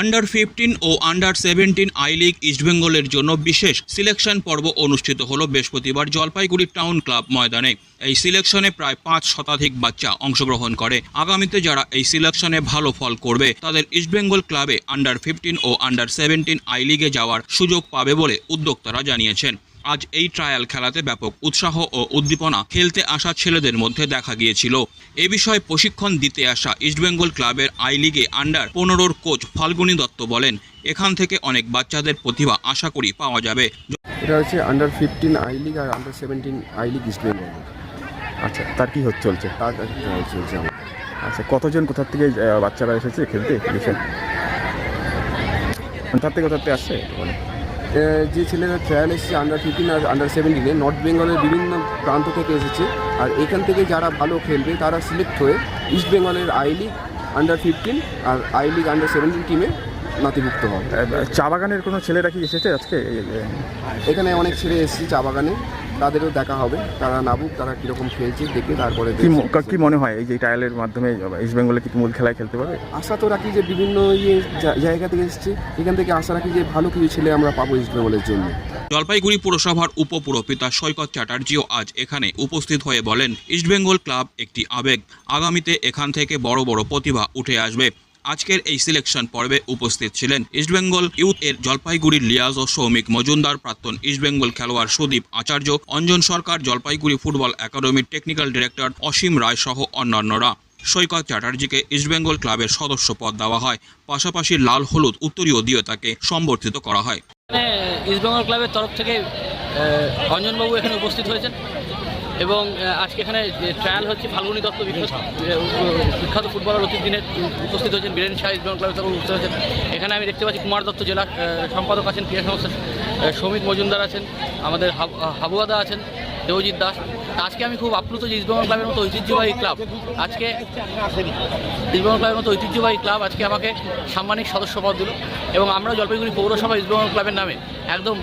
Under fifteen ও under seventeen I league ইস্টবেঙ্গলের জন্য বিশেষ সিলেকশন পর্ব অনুষ্ঠিত হল বৃহস্পতিবার জলপাইগুড়ি টাউন ক্লাব ময়দানে। এই সিলেকশনে প্রায় পাঁচ শতাধিক বাচ্চা অংশগ্রহণ করে। আগামীতে যারা এই সিলেকশনে ভালো ফল করবে, তাদের ইস্টবেঙ্গল ক্লাবে আন্ডার ফিফটিন ও আন্ডার সেভেন্টিন আই লিগে যাওয়ার সুযোগ পাবে বলে উদ্যোক্তারা জানিয়েছেন। আজ এই ট্রায়াল খেলাতে ব্যাপক উৎসাহ ও উদ্দীপনা খেলতে আসা ছেলেদের মধ্যে দেখা গিয়েছিল। এ বিষয়ে প্রশিক্ষণ দিতে আসা ইস্টবেঙ্গল ক্লাবের আই লিগে আন্ডার পনেরোর কোচ ফাল্গুনী দত্ত বলেন, এখান থেকে অনেক বাচ্চাদের প্রতিভা আশা করি পাওয়া যাবে। এটা হচ্ছে under fifteen I league R under seventeen I league East Bengal আচ্ছা তার কি হচ্ছে চলছে? তার চলছে আচ্ছা কতজন কোথার থেকে বাচ্চারা এসেছে খেলতে? কোথার থেকে কোথার থেকে আসছে? যে ছেলেরা ট্রায়াল এসেছে আন্ডার ফিফটিন আর আন্ডার সেভেন্টিনে নর্থ বেঙ্গলের বিভিন্ন প্রান্ত থেকে এসেছে। আর এখান থেকে যারা ভালো খেলবে তারা সিলেক্ট হয়ে ইস্ট বেঙ্গলের আই লিগ আন্ডার ফিফটিন আর আই লিগ আন্ডার সেভেন্টিন টিমে নথিভুক্ত হয় আহ, চা বাগানের কোনো ছেলেরা কি এসেছে আজকে? এখানে অনেক ছেলে এসেছে চা বাগানে। তাদেরও দেখা হবে তারা নাবুক তারা কীরকম খেলছে দেখে তারপরে কি মনে হয় এই যে ট্রায়ালের মাধ্যমে ইস্ট বেঙ্গলে কি মূল খেলায় খেলতে পারবে? আশা তো রাখি যে বিভিন্ন ইয়ে জায়গা থেকে এসেছে। এখান থেকে আশা রাখি যে ভালো কিছু ছেলে আমরা পাবো ইস্ট বেঙ্গলের জন্য। জলপাইগুড়ি পুরসভার উপপুরপিতা সৈকত চ্যাটার্জিও আজ এখানে উপস্থিত হয়ে বলেন ইস্টবেঙ্গল ক্লাব একটি আবেগ। আগামীতে এখান থেকে বড় বড় প্রতিভা উঠে আসবে। আজকের এই সিলেকশন পর্বে উপস্থিত ছিলেন ইস্টবেঙ্গল ইউথ এর জলপাইগুড়ির লিয়াজ ও সৌমিক মজুমদার প্রাক্তন ইস্টবেঙ্গল খেলোয়াড় সুদীপ আচার্য, অঞ্জন সরকার, জলপাইগুড়ি ফুটবল একাডেমির টেকনিক্যাল ডিরেক্টর অসীম রায় সহ অন্যান্যরা। সৈকত চ্যাটার্জিকে ইস্টবেঙ্গল ক্লাবের সদস্য পদ দেওয়া হয়। পাশাপাশি লাল হলুদ উত্তরীয় দিয়ে তাকে সম্বর্ধিত করা হয়। ইস্টবেঙ্গল ক্লাবের তরফ থেকে অঞ্জনবাবু এখানে উপস্থিত হয়েছেন এবং আজকে এখানে ট্রায়াল হচ্ছে ফাল্গুনি দত্ত বিখ্যাত ফুটবলার অতীত দিনে উপস্থিত হয়েছেন, বীরেন শাহ ইসলাম ক্লাবের তরফ উপস্থিত হয়েছেন। এখানে আমি দেখতে পাচ্ছি কুমার দত্ত জেলা সম্পাদক আছেন, ক্রীড়া সংস্থা সমীর মজুমদার আছেন, আমাদের হাব- হাবুয়াদা আছেন দেবজিৎ দাস আজকে আমি খুব আপ্লুত যে ইস্টবেঙ্গল ক্লাবের মতো ঐতিহ্যবাহী ক্লাব। আজকে ইস্টবেঙ্গল ক্লাবের মতো ঐতিহ্যবাহী ক্লাব আজকে আমাকে সাম্মানিক সদস্য পদ দিল এবং আমরা জলপাইগুড়ি পৌরসভা ইস্টবেঙ্গল ক্লাবের নামে একদম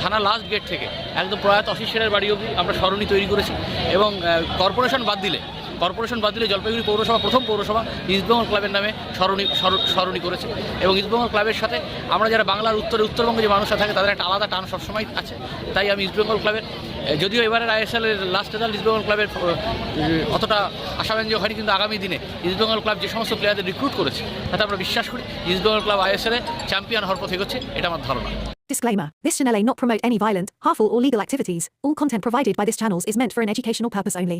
থানা লাস্ট গেট থেকে একদম প্রয়াত সেনের বাড়ি অবধি আমরা সরণি তৈরি করেছি এবং কর্পোরেশন বাদ দিলে কর্পোরেশন বাদ দিলে জলপাইগুড়ি পৌরসভা প্রথম পৌরসভা ইস্টবেঙ্গল ক্লাবের নামে সরণি সর- করেছে এবং ইস্টবেঙ্গল ক্লাবের সাথে আমরা যারা বাংলার উত্তরে উত্তরবঙ্গে যে মানুষরা থাকে তাদের একটা আলাদা টান সবসময় আছে তাই আমি ইস্টবেঙ্গল ক্লাবের যদিও এবারের আইএসএল এর লাস্ট রেজাল্ট ইস্টবেঙ্গল ক্লাবের অতটা আশাব্যঞ্জক হয়নি কিন্তু আগামী দিনে ইস্টবেঙ্গল ক্লাব যে সমস্ত প্লেয়ারদের রিক্রুট করেছে তাতে আমরা বিশ্বাস করি ইস্টবেঙ্গল ক্লাব আইএসএল চ্যাম্পিয়ন হওয়ার পথে এগোচ্ছে এটা আমার ধারণা Disclaimer This channel may not promote any violent, harmful, or legal activities. All content provided by this channel is meant for an educational purpose only.